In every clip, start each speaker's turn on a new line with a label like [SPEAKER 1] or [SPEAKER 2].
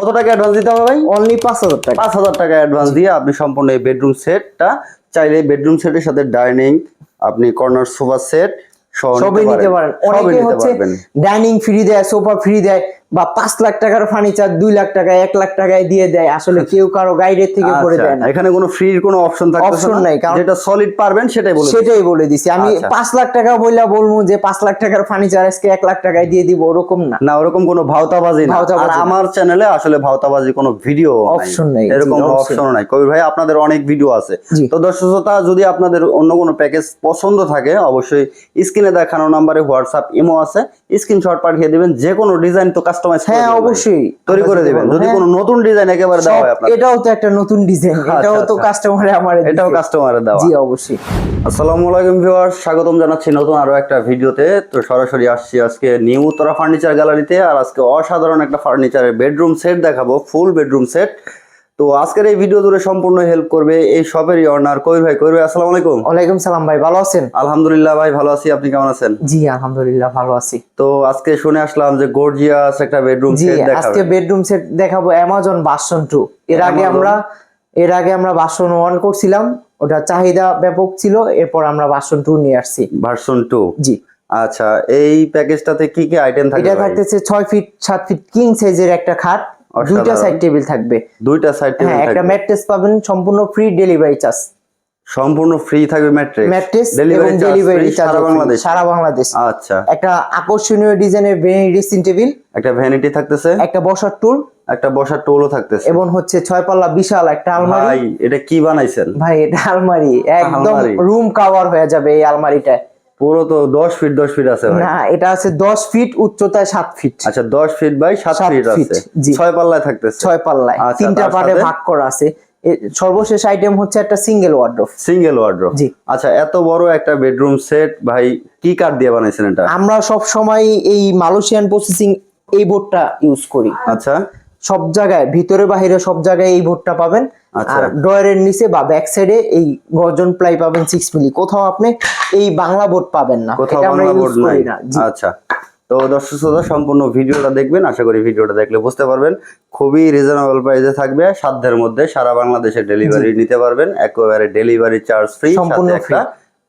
[SPEAKER 1] কত টাকা অ্যাডভান্স দিতে হবে ভাই?
[SPEAKER 2] অনলি পাঁচ হাজার টাকা।
[SPEAKER 1] পাঁচ হাজার টাকা অ্যাডভান্স দিয়ে আপনি সম্পূর্ণ এই বেডরুম সেটটা চাইলে বেডরুম সেটের সাথে ডাইনিং আপনি কর্নার সোফা সেট
[SPEAKER 2] সবই নিতে পারেন। অনেকে হচ্ছে ডাইনিং ফ্রি দেয় সোফা ফ্রি দেয়। বা পাঁচ লাখ টাকার ফার্নিচার দুই লাখ টাকা এক লাখ টাকায় দিয়ে দেয়। আসলে কেউ কারও গাইডের থেকে করে দেয় না।
[SPEAKER 1] আচ্ছা, এখানে কোনো ফ্রির কোনো অপশন থাকবে
[SPEAKER 2] Option নাই, কারণ-
[SPEAKER 1] যেটা সলিড পারবেন সেটাই বলে
[SPEAKER 2] সেটাই বলে দিছি আমি
[SPEAKER 1] আচ্ছা।
[SPEAKER 2] পাঁচ লাখ টাকা বইলা বলব যে পাঁচ লাখ টাকার ফার্নিচার আজকে এক লাখ টাকায় দিয়ে দিব ওরকম না।
[SPEAKER 1] না ওরকম কোনো ভাওতাবাজি না। আর আমার চ্যানেলে আসলে ভাওতাবাজি কোনো ভিডিও
[SPEAKER 2] অপশন নাই,
[SPEAKER 1] এরকম। অপশন নাই। কবির ভাই আপনাদের অনেক ভিডিও আছে। তো দর্শক শ্রোতা যদি আপনাদের অন্য কোনো প্যাকেজ পছন্দ থাকে অবশ্যই স্ক্রিনে দেখানো নাম্বারে হোয়াটসঅ্যাপ ইমো আছে। স্ক্রিনশট পাঠিয়ে দিবেন যে কোনো ডিজাইন তো কাস্টমাইজ
[SPEAKER 2] হ্যাঁ অবশ্যই।
[SPEAKER 1] তৈরি করে দিবেন। যদি। কোনো নতুন ডিজাইন একেবারে দেওয়া হয় আপনার
[SPEAKER 2] এটাও তো একটা নতুন ডিজাইন এটাও তো
[SPEAKER 1] আচ্ছা।
[SPEAKER 2] কাস্টমারে আমার
[SPEAKER 1] এটাও কাস্টমারের দেওয়া।
[SPEAKER 2] জি অবশ্যই।
[SPEAKER 1] আসসালামু আলাইকুম ভিউয়ার্স স্বাগতম জানাচ্ছি নতুন আরও একটা ভিডিওতে। তো সরাসরি আসছি আজকে নিউ উত্তরা ফার্নিচার গ্যালারিতে আর আজকে অসাধারণ একটা ফার্নিচারের বেডরুম সেট দেখাবো ফুল বেডরুম সেট তো আজকের এই ভিডিও জুড়ে সম্পূর্ণ হেল্প করবে এই শপেরই অনার কবির ভাই। কবির ভাই আসসালামু আলাইকুম।
[SPEAKER 2] ওয়ালাইকুম সালাম ভাই ভালো আছেন?
[SPEAKER 1] আলহামদুলিল্লাহ ভাই ভালো আছি। আপনি কেমন আছেন?
[SPEAKER 2] জি আলহামদুলিল্লাহ ভালো আছি।
[SPEAKER 1] তো আজকে শুনে আসলাম যে গর্জিয়াস একটা বেডরুম সেট
[SPEAKER 2] আজকে বেডরুম সেট দেখাবো অ্যামাজন বাসন টু এর আগে আমরা এর আগে আমরা বাসন ওয়ান করছিলাম। ওটা চাহিদা ব্যাপক ছিল এরপর আমরা বাসন টু নিয়ে আসছি।
[SPEAKER 1] Version two
[SPEAKER 2] G.
[SPEAKER 1] আচ্ছা এই প্যাকেজটাতে কি কি আইটেম থাকবে
[SPEAKER 2] এটা থাকতেছে ছয় ফিট সাত ফিট কিং সাইজের একটা খাট। দুইটা সাইড টেবিল থাকবে।
[SPEAKER 1] দুইটা সাইড টেবিল
[SPEAKER 2] হ্যাঁ একটা ম্যাট্রেস পাবেন সম্পূর্ণ ফ্রি ডেলিভারি চার্জ
[SPEAKER 1] সম্পূর্ণ ফ্রি থাকবে ম্যাট্রেস
[SPEAKER 2] ম্যাট্রেস এবং
[SPEAKER 1] ডেলিভারি
[SPEAKER 2] চার্জ
[SPEAKER 1] সারা বাংলাদেশ।
[SPEAKER 2] সারা বাংলাদেশ।
[SPEAKER 1] আচ্ছা।
[SPEAKER 2] একটা আকর্ষণীয় ডিজাইনের ভেরি ড্রেসিং টেবিল
[SPEAKER 1] একটা ভ্যানিটি থাকতেছে।
[SPEAKER 2] একটা বসার টুল
[SPEAKER 1] একটা বসার টোলও থাকতেছে।
[SPEAKER 2] এবং হচ্ছে ছয় পাল্লা বিশাল একটা আলমারি।
[SPEAKER 1] ভাই এটা কি বানাইছেন?
[SPEAKER 2] ভাই এটা আলমারি। একদম রুম কাভার হয়ে যাবে এই আলমারিটায়।
[SPEAKER 1] পুরো তো দশ ফিট দশ ফিট আছে ভাই।
[SPEAKER 2] না এটা আছে দশ ফিট উচ্চতায় সাত ফিট
[SPEAKER 1] আচ্ছা দশ ফিট বাই সাত
[SPEAKER 2] সাত
[SPEAKER 1] ফিট আছে। ছয় পাল্লায় থাকতেছে।
[SPEAKER 2] ছয় পাল্লায়।
[SPEAKER 1] আচ্ছা,
[SPEAKER 2] তিনটা পার্টে ভাগ করা আছে। সর্বশেষ আইটেম হচ্ছে একটা সিঙ্গেল ওয়ার্ড্রোব
[SPEAKER 1] সিঙ্গেল ওয়ার্ড্রোব
[SPEAKER 2] জি।
[SPEAKER 1] আচ্ছা এত বড় একটা বেডরুম সেট ভাই কি কাঠ দিয়ে বানাইছেন এটা?
[SPEAKER 2] আমরা সব সময় এই মালয়েশিয়ান প্রসেসিং এই বোর্ডটা ইউজ করি।
[SPEAKER 1] আচ্ছা।
[SPEAKER 2] সব জায়গায় ভিতরে বাহিরে সব জায়গায় এই বোর্ডটা পাবেন। আর ডয়ারের নিচে বা ব্যাক সাইডে এই গর্জন প্লাই পাবেন সিক্স মিলি কোথাও আপনি এই বাংলা বোর্ড পাবেন না।
[SPEAKER 1] কোথাও
[SPEAKER 2] এটা আমরা
[SPEAKER 1] বাংলা
[SPEAKER 2] ইউজ
[SPEAKER 1] বোর্ড নাই।
[SPEAKER 2] করি না।
[SPEAKER 1] আচ্ছা। তো দর্শক শ্রোতা সম্পূর্ণ ভিডিওটা দেখবেন। আশা করি ভিডিওটা দেখলে বুঝতে পারবেন। খুবই রিজনেবল প্রাইসে থাকবে। সাধ্যের মধ্যে সারা বাংলাদেশে ডেলিভারি নিতে পারবেন। একেবারে ডেলিভারি চার্জ ফ্রি
[SPEAKER 2] সম্পূর্ণ
[SPEAKER 1] সাথে একটা।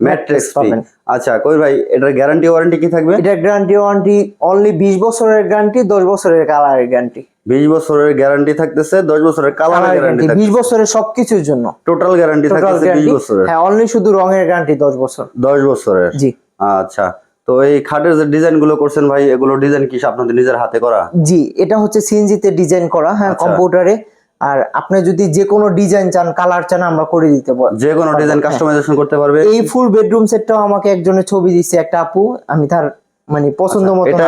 [SPEAKER 1] ম্যাট্রেস
[SPEAKER 2] পাবেন।
[SPEAKER 1] আচ্ছা কই ভাই এটার গ্যারান্টি ওয়ারেন্টি কি থাকবে?
[SPEAKER 2] এটা গ্যারান্টি ওয়ারেন্টি অনলি বিশ বছরের গ্যারান্টি দশ বছরের কালারের গ্যারান্টি
[SPEAKER 1] বিশ বছরের গ্যারান্টি থাকতেছে দশ বছরের কালার
[SPEAKER 2] কালার
[SPEAKER 1] গ্যারান্টি
[SPEAKER 2] গ্যারান্টি বিশ বছরের সবকিছুর জন্য।
[SPEAKER 1] টোটাল গ্যারান্টি থাকতেছে বিশ
[SPEAKER 2] গ্যারান্টি
[SPEAKER 1] বছরের।
[SPEAKER 2] হ্যাঁ অনলি শুধু রঙের গ্যারান্টি দশ বছর।
[SPEAKER 1] দশ বছরের?
[SPEAKER 2] জি।
[SPEAKER 1] আচ্ছা তো এই খাটের যে ডিজাইনগুলো করছেন ভাই এগুলো ডিজাইন কি আপনাদের নিজের হাতে করা?
[SPEAKER 2] জি এটা হচ্ছে সিএনজি তে ডিজাইন করা হ্যাঁ
[SPEAKER 1] আচ্ছা।
[SPEAKER 2] কম্পিউটারে। আর আপনি যদি যে কোনো ডিজাইন চান কালার চান আমরা করে দিতে পারি
[SPEAKER 1] যে কোনো ডিজাইন কাস্টমাইজেশন করতে পারবে।
[SPEAKER 2] এই ফুল বেডরুম সেটটাও আমাকে একজনের ছবি দিচ্ছে একটা আপু আমি তার মানে পছন্দ মতো
[SPEAKER 1] এটা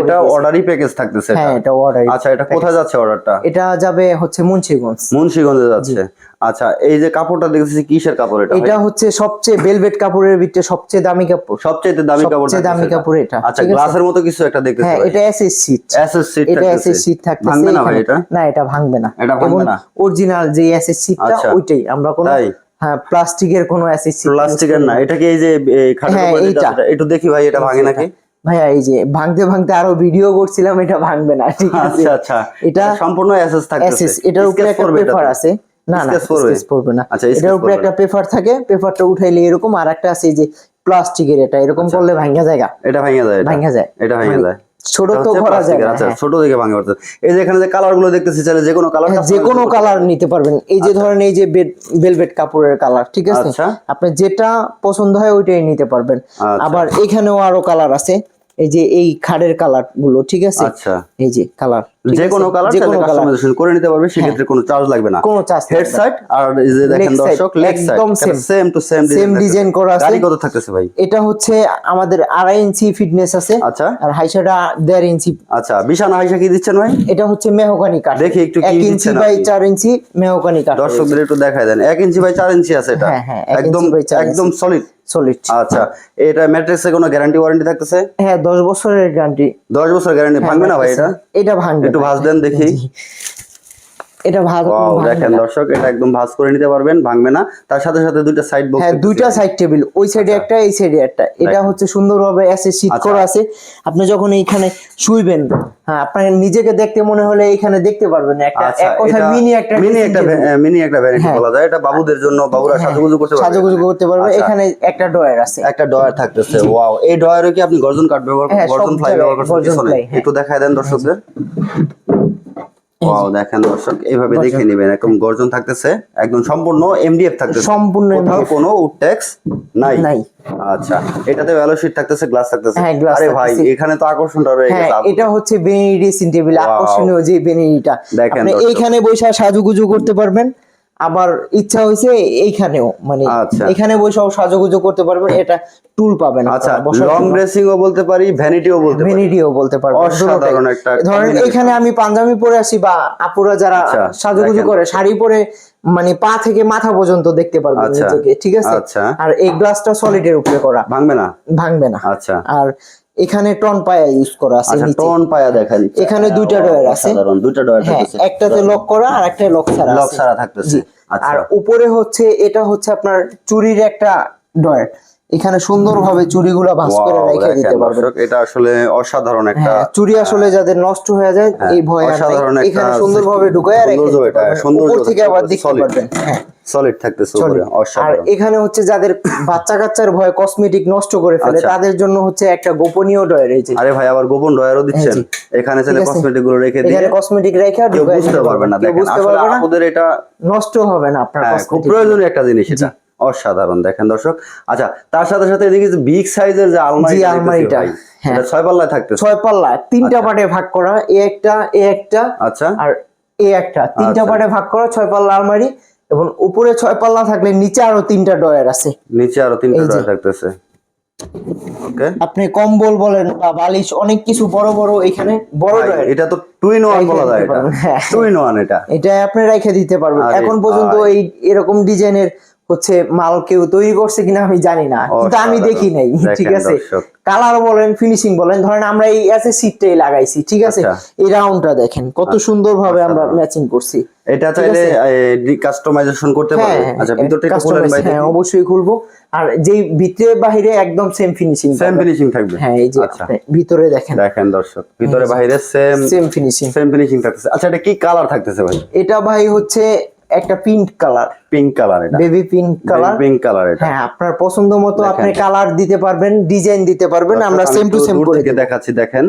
[SPEAKER 1] এটা অর্ডারই প্যাকেজ থাকতেছে এটা।
[SPEAKER 2] হ্যাঁ এটা অর্ডার
[SPEAKER 1] আচ্ছা এটা কোথায় যাচ্ছে অর্ডারটা
[SPEAKER 2] এটা যাবে হচ্ছে মুন্সিগঞ্জ।
[SPEAKER 1] মুন্সিগঞ্জে যাচ্ছে। আচ্ছা এই যে কাপড়টা দেখতেছি কিসের কাপড় এটা
[SPEAKER 2] এটা হচ্ছে সবচেয়ে বেলভেট কাপড়ের ভিতরে সবচেয়ে দামি কাপড়।
[SPEAKER 1] সবচেয়ে দামি কাপড়
[SPEAKER 2] সবচেয়ে দামি কাপড় এটা
[SPEAKER 1] আচ্ছা গ্লাসের মতো কিছু একটা দেখতেছি
[SPEAKER 2] হ্যাঁ এটা এসএস সিট
[SPEAKER 1] এসএস সিট
[SPEAKER 2] এটা এসএস সিট থাকতেছে।
[SPEAKER 1] ভাঙবে না ভাই এটা?
[SPEAKER 2] না এটা ভাঙবে না।
[SPEAKER 1] এটা ভাঙবে না?
[SPEAKER 2] অরিজিনাল যে এসএস সিটটা
[SPEAKER 1] আচ্ছা।
[SPEAKER 2] ওইটাই। আমরা কোনো? হ্যাঁ প্লাস্টিকের কোনো এসএস সিট
[SPEAKER 1] প্লাস্টিকের না এটা কি এই যে এই খাটের
[SPEAKER 2] হ্যাঁ,
[SPEAKER 1] উপরে। আছে, একটু দেখি ভাই এটা ভাঙে নাকি?
[SPEAKER 2] ভাইয়া এই যে ভাঙতে ভাঙতে আরও ভিডিও করছিলাম এটা ভাঙবে না ঠিক আছে?
[SPEAKER 1] আচ্ছা আচ্ছা।
[SPEAKER 2] এটা
[SPEAKER 1] সম্পূর্ণ এসএস
[SPEAKER 2] এসএস এটার উপরে একটা পেপার আছে। না না? স্কেচ পড়বে না।
[SPEAKER 1] আচ্ছা,
[SPEAKER 2] এটার উপরে একটা পেপার থাকে পেপারটা উঠাইলে এরকম আর একটা আছে যে প্লাস্টিকের এটা এরকম করলে ভাঙা জায়গা
[SPEAKER 1] এটা ভাঙে যায়
[SPEAKER 2] ভাঙা যায়।
[SPEAKER 1] এটা ভাঙে
[SPEAKER 2] মানে
[SPEAKER 1] যায়।
[SPEAKER 2] ছোট তো করা যায়
[SPEAKER 1] আচ্ছা
[SPEAKER 2] হ্যাঁ।
[SPEAKER 1] ছোট দিকে ভাঙে পড়ছে এই যে এখানে যে কালারগুলো দেখতেছি চাইলে যে কোনো কালার
[SPEAKER 2] হ্যাঁ, যে কোনো কালার নিতে পারবেন। এই যে ধরেন এই যে ভেলভেট কাপড়ের কালার ঠিক আছে?
[SPEAKER 1] আচ্ছা।
[SPEAKER 2] আপনি যেটা পছন্দ হয় ওইটাই নিতে পারবেন।
[SPEAKER 1] আচ্ছা।
[SPEAKER 2] আবার এখানেও আরও কালার আছে। এই যে এই খাড়ের কালারগুলো ঠিক আছে?
[SPEAKER 1] আচ্ছা।
[SPEAKER 2] এই যে কালার
[SPEAKER 1] যে কোনো কালার
[SPEAKER 2] যে কোনো কালার
[SPEAKER 1] কাস্টমাইজেশন করে নিতে পারবে সেক্ষেত্রে কোনো চার্জ লাগবে না।
[SPEAKER 2] কোনো চার্জ
[SPEAKER 1] হেড সাইড আর এই যে দেখেন দর্শক লেগ সাইড
[SPEAKER 2] একদম।
[SPEAKER 1] Same to same
[SPEAKER 2] same design করা আছে।
[SPEAKER 1] গাড়ি কত থাকতেছে ভাই?
[SPEAKER 2] এটা হচ্ছে আমাদের আড়াই ইঞ্চি ফিটনেস আছে।
[SPEAKER 1] আচ্ছা।
[SPEAKER 2] আর হাইসাটা দেড় ইঞ্চি।
[SPEAKER 1] আচ্ছা বিছানা হাইসা কি দিচ্ছেন ভাই?
[SPEAKER 2] এটা হচ্ছে মেহগানি কাঠ।
[SPEAKER 1] দেখি একটু কি
[SPEAKER 2] এক ইঞ্চি বাই
[SPEAKER 1] আপনি।
[SPEAKER 2] চার ইঞ্চি মেহগানি কাঠ
[SPEAKER 1] দর্শকদের একটু দেখায় দেন। এক ইঞ্চি বাই চার ইঞ্চি আছে এটা।
[SPEAKER 2] হ্যাঁ, হ্যাঁ,
[SPEAKER 1] একদম। একদম সলিড
[SPEAKER 2] সলিড
[SPEAKER 1] আচ্ছা এটা ম্যাট্রিক্সে কোনো গ্যারান্টি ওয়ারেন্টি থাকতেছে?
[SPEAKER 2] হ্যাঁ দশ বছরের গ্যারান্টি
[SPEAKER 1] দশ বছরের গ্যারান্টি ভাঙবে না ভাই এটা?
[SPEAKER 2] এটা ভাঙবে
[SPEAKER 1] একটু। ভাঁজ দেন দেখি।
[SPEAKER 2] এটা ভালো
[SPEAKER 1] দেখেন দর্শক এটা একদম ভাঁজ করে নিতে পারবেন ভাঙবে না। তার সাথে সাথে দুইটা সাইড বক্স
[SPEAKER 2] হ্যাঁ দুইটা সাইড টেবিল ওই সাইডে একটা এই সাইডে একটা। এটা হচ্ছে সুন্দরভাবে এসে শীট
[SPEAKER 1] আচ্ছা।
[SPEAKER 2] করা আছে। আপনি যখন এইখানে শুইবেন হ্যাঁ আপনার নিজেকে দেখতে মনে হলে এইখানে দেখতে পারবেন একটা
[SPEAKER 1] আচ্ছা
[SPEAKER 2] এক কথা মিনি একটা
[SPEAKER 1] মিনি একটা মিনি একটা
[SPEAKER 2] হ্যাঁ।
[SPEAKER 1] বলা যায়। এটা বাবুদের জন্য বাবুরা সাজুগুজু করতে পারবে
[SPEAKER 2] সাজুগুজু করতে পারবে।
[SPEAKER 1] আচ্ছা।
[SPEAKER 2] এখানে একটা ডয়ার আছে।
[SPEAKER 1] একটা ডয়ার থাকতেছে। ওয়াও এই ডয়ারে কি আপনি গর্জন কাঠ ব্যবহার
[SPEAKER 2] হ্যাঁ,
[SPEAKER 1] গর্জন ফ্লাই ব্যবহার করছেন
[SPEAKER 2] হ্যাঁ।
[SPEAKER 1] একটু দেখায় দেন দর্শকদের। ওয়াও দেখেন দর্শক এইভাবে দেখে নেবেন একদম গর্জন থাকতেছে একদম সম্পূর্ণ এমডিএফ থাকতেছে।
[SPEAKER 2] সম্পূর্ণ
[SPEAKER 1] কোথাও কোনো উডটেক্স নাই।
[SPEAKER 2] নাই।
[SPEAKER 1] আচ্ছা এটাতে ভ্যালো শিট থাকতেছে গ্লাস থাকতেছে।
[SPEAKER 2] হ্যাঁ,
[SPEAKER 1] আরে ভাই এখানে তো আকর্ষণটা রয়ে
[SPEAKER 2] হ্যাঁ
[SPEAKER 1] গেছে
[SPEAKER 2] এটা হচ্ছে বেনি ড্রেসিং টেবিল আকর্ষণীয় যে বেনিটা
[SPEAKER 1] দেখেন
[SPEAKER 2] এখানে বসে সাজুগুজু করতে পারবেন। আবার ইচ্ছা হয়েছে এইখানেও মানে
[SPEAKER 1] আচ্ছা।
[SPEAKER 2] এখানে বসেও সাজুগুজু করতে পারবেন এটা টুল পাবেন
[SPEAKER 1] আচ্ছা লং ড্রেসিং ও বলতে পারি ভ্যানিটিও বলতে পারি।
[SPEAKER 2] ভ্যানিটিও বলতে পারবেন।
[SPEAKER 1] অসাধারণ একটা
[SPEAKER 2] ধরেন এখানে আমি পাঞ্জাবি পরে আসি বা আপুরা যারা
[SPEAKER 1] আচ্ছা,
[SPEAKER 2] সাজুগুজু করে শাড়ি পরে মানে পা থেকে মাথা পর্যন্ত দেখতে পারবেন
[SPEAKER 1] আচ্ছা,
[SPEAKER 2] নিজেকে ঠিক আছে। আর এই গ্লাসটা সলিডের উপরে করা।
[SPEAKER 1] ভাঙবে না?
[SPEAKER 2] ভাঙবে না।
[SPEAKER 1] আচ্ছা।
[SPEAKER 2] আর এখানে টন পায়া ইউজ করা আছে
[SPEAKER 1] টন
[SPEAKER 2] নিচে।
[SPEAKER 1] পায়া দেখা দিচ্ছে
[SPEAKER 2] এখানে দুইটা ডয়ার আছে।
[SPEAKER 1] কারণ দুইটা ডয়ার
[SPEAKER 2] হ্যাঁ
[SPEAKER 1] থাকতেছে
[SPEAKER 2] একটাতে লক করা আর একটা লক ছাড়া
[SPEAKER 1] লক। ছাড়া থাকতেছে আচ্ছা
[SPEAKER 2] আর উপরে হচ্ছে এটা হচ্ছে আপনার চুরির একটা ডয়ার এখানে সুন্দরভাবে চুরিগুলো ভাঁজ করে রেখে দিতে পারবেন।
[SPEAKER 1] দর্শক, এটা আসলে অসাধারণ একটা
[SPEAKER 2] হ্যাঁ চুরি আসলে যাদের নষ্ট হয়ে যায় এই ভয়।
[SPEAKER 1] অসাধারণ
[SPEAKER 2] এখানে সুন্দরভাবে ঢুকায় রেখে পারবেন। উপর থেকে আবার দেখতে। পারবেন হ্যাঁ।
[SPEAKER 1] সলিড থাকতেছে
[SPEAKER 2] চলে।
[SPEAKER 1] উপরে
[SPEAKER 2] আর এখানে হচ্ছে যাদের বাচ্চা কাচ্চার ভয় কসমেটিক নষ্ট করে ফেলে
[SPEAKER 1] আচ্ছা।
[SPEAKER 2] তাদের জন্য হচ্ছে একটা গোপনীয় ডয়ার এই যে।
[SPEAKER 1] আরে ভাই আবার গোপন ডয়ারও দিচ্ছেন। এখানে
[SPEAKER 2] ঠিক
[SPEAKER 1] কসমেটিকগুলো রেখে দিয়ে
[SPEAKER 2] এখানে কসমেটিক রেখে আর
[SPEAKER 1] বুঝতে
[SPEAKER 2] দিতে
[SPEAKER 1] পারবে না দেখেন আসলে
[SPEAKER 2] পারবে
[SPEAKER 1] আপুদের এটা
[SPEAKER 2] নষ্ট হবে না আপনার
[SPEAKER 1] হ্যাঁ খুব প্রয়োজনীয় একটা জিনিস এটা। অসাধারণ দেখেন দর্শক। আচ্ছা তার সাথে সাথে এদিকে বিগ সাইজের যে আলমারি
[SPEAKER 2] আলমারিটা, হ্যাঁ।
[SPEAKER 1] ছয় পাল্লায় থাকতেছে?
[SPEAKER 2] ছয় পাল্লা তিনটা পার্টে ভাগ করা এ একটা এ একটা
[SPEAKER 1] আচ্ছা।
[SPEAKER 2] আর এ একটা তিনটা
[SPEAKER 1] আচ্ছা।
[SPEAKER 2] পার্টে ভাগ করা ছয় পাল্লা আলমারি এবং উপরে ছয় পাল্লা থাকলে নিচে আরও তিনটা ডয়ার আছে।
[SPEAKER 1] নিচে আরও তিনটা ডয়ার থাকতেছে। ওকে।
[SPEAKER 2] আপনি কম্বল বলেন বা বালিশ অনেক কিছু বড় বড় এখানে বড় ডয়ার
[SPEAKER 1] এটা তো টুইন ওয়ান বলা যায় এটা।
[SPEAKER 2] হ্যাঁ।
[SPEAKER 1] টুইন ওয়ান এটা।
[SPEAKER 2] এটা আপনি রেখে দিতে পারবেন। এখন পর্যন্ত এই এরকম ডিজাইনের হচ্ছে মাল কেউ তৈরি করছে কিনা আমি জানি না কিন্তু আমি। দেখি নাই ঠিক আছে? কালার বলেন ফিনিশিং বলেন ধরেন আমরা এই এসে সিটটাই লাগাইছি ঠিক আছে?
[SPEAKER 1] আচ্ছা।
[SPEAKER 2] এই রাউন্ডটা দেখেন কত সুন্দর ভাবে আমরা ম্যাচিং করছি
[SPEAKER 1] এটা চাইলে কাস্টমাইজেশন করতে
[SPEAKER 2] হ্যাঁ
[SPEAKER 1] পারবে আচ্ছা ভিতরটা একটু খুলেন ভাই
[SPEAKER 2] হ্যাঁ অবশ্যই খুলবো। আর যেই ভিতরে বাহিরে একদম সেম ফিনিশিং
[SPEAKER 1] সেম ফিনিশিং থাকবে।
[SPEAKER 2] হ্যাঁ এই যে
[SPEAKER 1] আচ্ছা।
[SPEAKER 2] ভিতরে দেখেন।
[SPEAKER 1] দেখেন দর্শক ভিতরে বাইরে same
[SPEAKER 2] same finishing
[SPEAKER 1] same finishing থাকতেছে। আচ্ছা এটা কি কালার থাকতেছে ভাই?
[SPEAKER 2] এটা ভাই হচ্ছে একটা পিঙ্ক কালার
[SPEAKER 1] পিঙ্ক কালার এটা।
[SPEAKER 2] Baby pink colour
[SPEAKER 1] pink colour এটা।
[SPEAKER 2] হ্যাঁ আপনার পছন্দ মতো আপনি কালার দিতে পারবেন ডিজাইন দিতে পারবেন আমরা সেম টু সেম করে
[SPEAKER 1] দেখাচ্ছি দেখেন।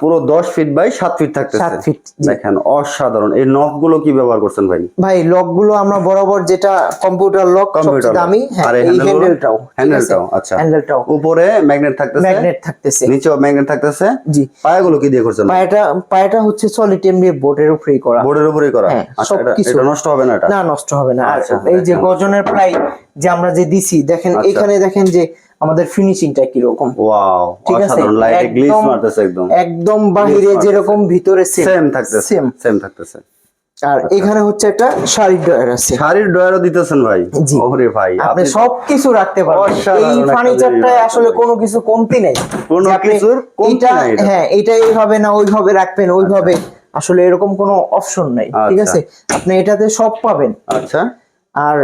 [SPEAKER 1] পুরো দশ ফিট বাই সাত ফিট থাকতেছে।
[SPEAKER 2] সাত ফিট
[SPEAKER 1] দেখেন অসাধারণ। এই নখগুলো কি ব্যবহার করছেন ভাই?
[SPEAKER 2] ভাই লকগুলো আমরা বরাবর যেটা কম্পিউটার লক সবচেয়ে দামি হ্যাঁ
[SPEAKER 1] আর এই?
[SPEAKER 2] হ্যান্ডেলটাও
[SPEAKER 1] হ্যান্ডেলটাও আচ্ছা।
[SPEAKER 2] হ্যান্ডেলটাও
[SPEAKER 1] উপরে ম্যাগনেট থাকতেছে?
[SPEAKER 2] ম্যাগনেট থাকতেছে।
[SPEAKER 1] নিচেও ম্যাগনেট থাকতেছে?
[SPEAKER 2] জি।
[SPEAKER 1] পায়াগুলো কি দিয়ে করছেন
[SPEAKER 2] পায়টা পায়টা হচ্ছে সলিড এমডিএফ বোর্ডের উপরেই করা।
[SPEAKER 1] বোর্ডের উপরেই করা?
[SPEAKER 2] হ্যাঁ,
[SPEAKER 1] আচ্ছা এটা- নষ্ট হবে না এটা?
[SPEAKER 2] না নষ্ট হবে না। আর
[SPEAKER 1] আচ্ছা,
[SPEAKER 2] এই যে। গজনের প্লাই যে আমরা যে দিছি দেখেন
[SPEAKER 1] আচ্ছা।
[SPEAKER 2] এখানে দেখেন যে আমাদের ফিনিশিংটা কি রকম
[SPEAKER 1] ওয়াও
[SPEAKER 2] ঠিক আছে?
[SPEAKER 1] লাইটে
[SPEAKER 2] একদম-
[SPEAKER 1] মারতেছে একদম।
[SPEAKER 2] একদম বাহিরে যেরকম ভিতরে সেম
[SPEAKER 1] থাকতেছে
[SPEAKER 2] সেম
[SPEAKER 1] সেম থাকতেছে।
[SPEAKER 2] আর এখানে হচ্ছে একটা শাড়ির ডয়ার আছে।
[SPEAKER 1] শাড়ির ডয়ারও দিতেছেন ভাই। ওরে ভাই
[SPEAKER 2] আপনি সবকিছু রাখতে পারবেন। এই ফার্নিচারটায় আসলে কোনো কিছু কমতি নেই।
[SPEAKER 1] কোনো কিছুর কমতি নাই
[SPEAKER 2] হ্যাঁ এটা এইভাবে না ওইভাবে রাখবেন ওইভাবে। আসলে এরকম কোনো অপশন নাই ঠিক
[SPEAKER 1] আচ্ছা।
[SPEAKER 2] আছে? আপনি এটাতে সব পাবেন।
[SPEAKER 1] আচ্ছা।
[SPEAKER 2] আর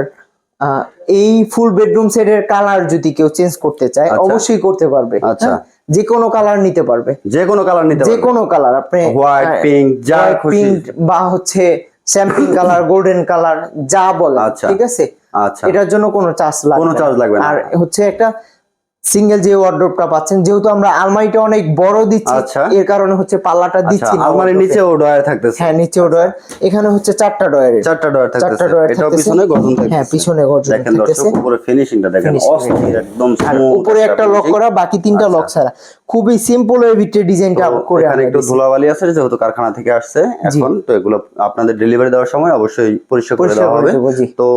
[SPEAKER 2] এই ফুল বেডরুম সেটের কালার যদি কেউ চেঞ্জ করতে চায়
[SPEAKER 1] আচ্ছা।
[SPEAKER 2] অবশ্যই করতে পারবে
[SPEAKER 1] আচ্ছা।
[SPEAKER 2] হ্যাঁ? যে কোনো কালার নিতে পারবে
[SPEAKER 1] যে কোনো কালার নিতে
[SPEAKER 2] যে কোনো কালার আপনি
[SPEAKER 1] হোয়াইট পিঙ্ক যা খুশি
[SPEAKER 2] পিঙ্ক বা হচ্ছে স্যাম্পল কালার গোল্ডেন কালার যা বলা
[SPEAKER 1] আচ্ছা।
[SPEAKER 2] ঠিক আছে
[SPEAKER 1] আচ্ছা
[SPEAKER 2] এটার জন্য কোনো চার্জ লাগবে
[SPEAKER 1] কোনো চার্জ লাগবে না।
[SPEAKER 2] আর হচ্ছে একটা সিঙ্গেল যে ওয়ার্ড্রোপটা পাচ্ছেন যেহেতু আমরা আলমারিটা অনেক বড় দিচ্ছি
[SPEAKER 1] আচ্ছা।
[SPEAKER 2] এর কারণে হচ্ছে পাল্লাটা
[SPEAKER 1] আচ্ছা
[SPEAKER 2] দিচ্ছি না
[SPEAKER 1] আলমারির। নিচেও ডয়ার থাকতেছে।
[SPEAKER 2] হ্যাঁ নিচেও ডয়ার এখানে হচ্ছে চারটা ডয়ারের
[SPEAKER 1] চারটা ডয়ার থাকতেছে।
[SPEAKER 2] চারটা ডয়ার থাকতেছে।
[SPEAKER 1] পিছনে গর্জন থাকতেছে।
[SPEAKER 2] হ্যাঁ পিছনে গর্জন
[SPEAKER 1] দেখেন দর্শক উপরে ফিনিশিংটা দেখেন অস্থির একদম
[SPEAKER 2] উপরে একটা লক করা বাকি তিনটা লক ছাড়া। খুবই সিম্পল এর ভিতরে ডিজাইনটা করে
[SPEAKER 1] এখানে একটু। ধুলাবালি আছে যেহেতু কারখানা থেকে আসছে এখন তো এগুলো আপনাদের ডেলিভারি দেওয়ার সময় অবশ্যই পরিষ্কার করে দেওয়া হবে। তো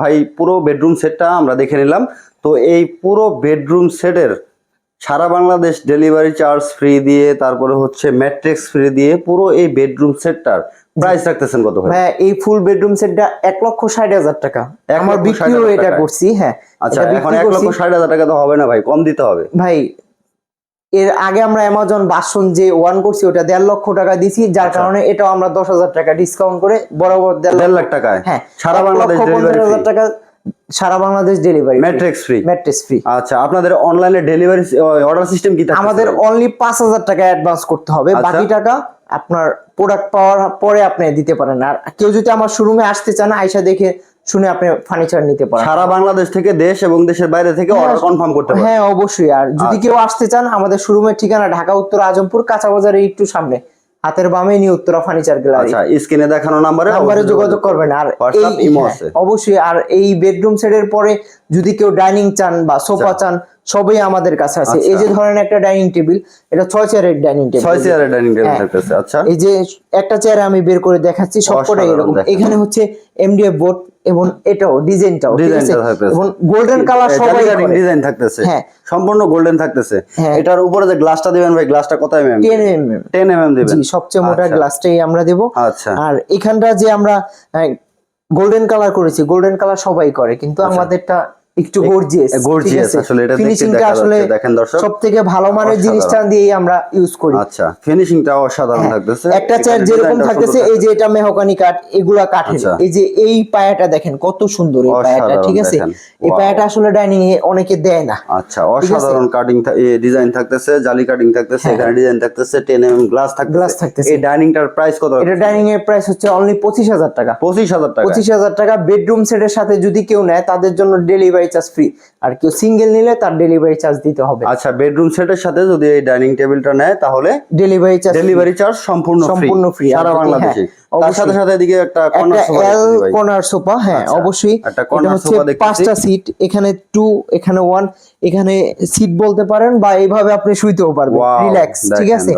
[SPEAKER 1] ভাই পুরো বেডরুম সেটটা আমরা দেখে নিলাম। তো এই পুরো বেডরুম সেটের সারা বাংলাদেশ ডেলিভারি চার্জ ফ্রি দিয়ে তারপরে হচ্ছে ম্যাট্রিক্স ফ্রি দিয়ে পুরো এই বেডরুম সেটটার প্রাইস রাখতেছেন কত ভাই?
[SPEAKER 2] এই ফুল বেডরুম সেটটা এক লক্ষ ষাট হাজার টাকা। আমার বিক্রিও এটা করছি হ্যাঁ
[SPEAKER 1] আচ্ছা এখন এক লক্ষ। ষাট হাজার টাকা তো হবে না ভাই কম দিতে হবে।
[SPEAKER 2] ভাই এর আগে আমরা অ্যামাজন বাসন যে ওয়ান করছি ওটা দেড় লক্ষ টাকা দিছি যার
[SPEAKER 1] আচ্ছা।
[SPEAKER 2] কারণে এটাও আমরা দশ হাজার টাকা ডিসকাউন্ট করে বরাবর দেড়
[SPEAKER 1] লাখ টাকায়।
[SPEAKER 2] হ্যাঁ
[SPEAKER 1] সারা বাংলাদেশ
[SPEAKER 2] হাজার টাকা সারা Bangladesh delivery
[SPEAKER 1] mattress free
[SPEAKER 2] mattress free
[SPEAKER 1] আচ্ছা আপনাদের অনলাইনে ডেলিভারি অর্ডার সিস্টেম কি থাকতেছে?
[SPEAKER 2] আমাদের অনলি পাঁচ হাজার টাকা অ্যাডভান্স করতে হবে।
[SPEAKER 1] আচ্ছা।
[SPEAKER 2] বাকি টাকা আপনার প্রোডাক্ট পাওয়ার পরে আপনি দিতে পারেন। আর কেউ যদি আমার শোরুমে আসতে চান আয়সা দেখে শুনে আপনি ফার্নিচার নিতে পারেন।
[SPEAKER 1] সারা বাংলাদেশ থেকে দেশ এবং দেশের বাইরে থেকে
[SPEAKER 2] হ্যাঁ,
[SPEAKER 1] অর্ডার কনফার্ম করতে পারেন
[SPEAKER 2] হ্যাঁ অবশ্যই। আর যদি
[SPEAKER 1] আচ্ছা।
[SPEAKER 2] কেউ আসতে চান আমাদের শোরুমের ঠিকানা ঢাকা উত্তর আজমপুর কাঁচা বাজারের একটু সামনে। হাতের বামে নিয়ে উত্তরা ফার্নিচার গ্যালারি
[SPEAKER 1] আচ্ছা স্ক্রিনে দেখানো নাম্বারে
[SPEAKER 2] নাম্বারে যোগাযোগ করবেন। আর হ্যাঁ, অবশ্যই। আর এই বেডরুম সেটের পরে যদি কেউ ডাইনিং চান বা সোফা চান সবই আমাদের কাছে আছে। এই যে ধরেন একটা ডাইনিং টেবিল এটা ছয় চেয়ারের ডাইনিং টেবিল।
[SPEAKER 1] ছয় চেয়ারের ডাইনিং টেবিল
[SPEAKER 2] হ্যাঁ।
[SPEAKER 1] থাকতেছে আচ্ছা।
[SPEAKER 2] এই যে একটা চেয়ারে আমি বের করে দেখাচ্ছি সবকটাই এরকম। এখানে হচ্ছে এমডিএফ বোর্ড এবং এটাও ডিজাইনটাও এবং গোল্ডেন কালার সবাই।
[SPEAKER 1] ডিজাইন থাকতেছে।
[SPEAKER 2] হ্যাঁ।
[SPEAKER 1] সম্পূর্ণ গোল্ডেন থাকতেছে।
[SPEAKER 2] হ্যাঁ।
[SPEAKER 1] এটার উপরে যে গ্লাসটা দিবেন ভাই গ্লাসটা কত এমএম
[SPEAKER 2] 10 এমএম
[SPEAKER 1] 10 এমএম দিবেন।
[SPEAKER 2] জি সবচেয়ে মোটা
[SPEAKER 1] আচ্ছা।
[SPEAKER 2] গ্লাসটাই আমরা দেব।
[SPEAKER 1] আচ্ছা।
[SPEAKER 2] আর এখানটা যে আমরা গোল্ডেন কালার করেছি গোল্ডেন কালার সবাই করে কিন্তু আমাদেরটা একটু গর্জিয়াস
[SPEAKER 1] গর্জিয়াস আসলে এটা দেখতে
[SPEAKER 2] ফিনিশিংটা
[SPEAKER 1] দেখা
[SPEAKER 2] আসলে
[SPEAKER 1] যাচ্ছে দেখেন দর্শক।
[SPEAKER 2] সব থেকে ভালো মানের জিনিসটা দিয়েই আমরা ইউজ করি।
[SPEAKER 1] আচ্ছা ফিনিশিংটা অসাধারণ থাকতেছে
[SPEAKER 2] হ্যাঁ, একটা চেয়ার যেরকম থাকতেছে এই যে এটা মেহকানি কাঠ এগুলা কাঠের।
[SPEAKER 1] আচ্ছা।
[SPEAKER 2] এই যে এই পায়াটা দেখেন কত সুন্দর এই পায়াটা ঠিক আছে? এই পায়াটা আসলে ডাইনিং এ অনেকে দেয় না
[SPEAKER 1] আচ্ছা অসাধারণ কাটিং ডিজাইন থাকতেছে জালি কাটিং থাকতেছে এখানে ডিজাইন থাকতেছে 10 এমএম গ্লাস থাকতেছে।
[SPEAKER 2] হ্যাঁ। থাকতেছে।
[SPEAKER 1] এই ডাইনিংটার প্রাইস কত
[SPEAKER 2] এটা ডাইনিং এর প্রাইস হচ্ছে অনলি পঁচিশ হাজার টাকা।
[SPEAKER 1] 25000 টাকা।
[SPEAKER 2] পঁচিশ হাজার টাকা বেডরুম সেটের সাথে যদি কেউ নেয় তাদের জন্য ডেলিভারি চার্জ ফ্রি আর কেউ সিঙ্গেল নিলে তার ডেলিভারি চার্জ দিতে হবে।
[SPEAKER 1] আচ্ছা বেডরুম সেটের সাথে যদি এই ডাইনিং টেবিলটা নেয় তাহলে
[SPEAKER 2] ডেলিভারি চার্জ
[SPEAKER 1] ডেলিভারি চার্জ সম্পূর্ণ
[SPEAKER 2] সম্পূর্ণ। আর
[SPEAKER 1] সারা বাংলাদেশে
[SPEAKER 2] হ্যাঁ,
[SPEAKER 1] তার সাথে সাথে এদিকে একটা corner sofa
[SPEAKER 2] L corner sofa হ্যাঁ
[SPEAKER 1] আচ্ছা,
[SPEAKER 2] অবশ্যই।
[SPEAKER 1] একটা
[SPEAKER 2] হচ্ছে
[SPEAKER 1] sofa দেখতেছি।
[SPEAKER 2] পাঁচটা সিট এখানে টু এখানে ওয়ান এখানে সিট বলতে পারেন বা এইভাবে আপনি শুইতেও পারবেন। রিল্যাক্স ঠিক আছে?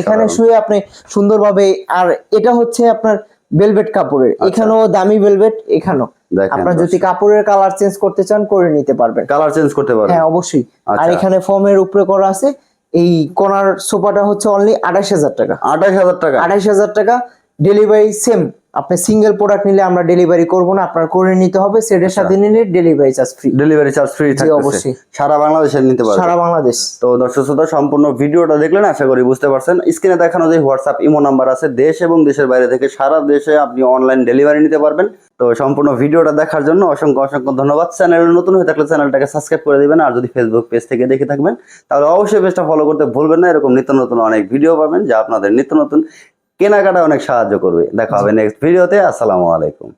[SPEAKER 2] এখানে শুয়ে আপনি সুন্দরভাবে আর এটা হচ্ছে আপনার ভেলভেট কাপড়ের। এখানেও দামি ভেলভেট এখানেও।
[SPEAKER 1] আচ্ছা।
[SPEAKER 2] আপনার যদি কাপড়ের কালার চেঞ্জ করতে চান করে নিতে পারবেন।
[SPEAKER 1] কালার চেঞ্জ করতে পারবেন।
[SPEAKER 2] হ্যাঁ অবশ্যই। আর
[SPEAKER 1] আচ্ছা।
[SPEAKER 2] এখানে ফর্মের উপরে করা আছে। এই কোনার সোফাটা হচ্ছে অনলি আঠাশ হাজার টাকা।
[SPEAKER 1] আঠাশ হাজার টাকা।
[SPEAKER 2] আঠাইশ হাজার টাকা ডেলিভারি সেম আপনি সিঙ্গেল প্রোডাক্ট নিলে আমরা ডেলিভারি করব না আপনার করে নিতে হবে সেটের সাথে নিলে delivery charge free
[SPEAKER 1] delivery charge free থাকতেছে।
[SPEAKER 2] অবশ্যই।
[SPEAKER 1] সারা বাংলাদেশে নিতে পারবেন
[SPEAKER 2] সারা বাংলাদেশ।
[SPEAKER 1] তো দর্শক শ্রোতা সম্পূর্ণ ভিডিওটা দেখলেন আশা করি বুঝতে পারছেন। স্ক্রিনে দেখানো যে হোয়াটসঅ্যাপ ইমো নাম্বার আছে দেশ এবং দেশের বাইরে থেকে সারা দেশে আপনি অনলাইন ডেলিভারি নিতে পারবেন। তো সম্পূর্ণ ভিডিওটা দেখার জন্য অসংখ্য অসংখ্য ধন্যবাদ। চ্যানেল নতুন হয়ে থাকলে চ্যানেলটাকে সাবস্ক্রাইব করে দিবেন আর যদি ফেসবুক পেজ থেকে দেখে থাকবেন তাহলে অবশ্যই পেজটা ফলো করতে ভুলবেন না। এরকম নিত্য নতুন অনেক ভিডিও পাবেন যা আপনাদের নিত্য নতুন কেনাকাটা অনেক সাহায্য করবে। দেখা হবে নেক্সট ভিডিওতে আসসালামু আলাইকুম।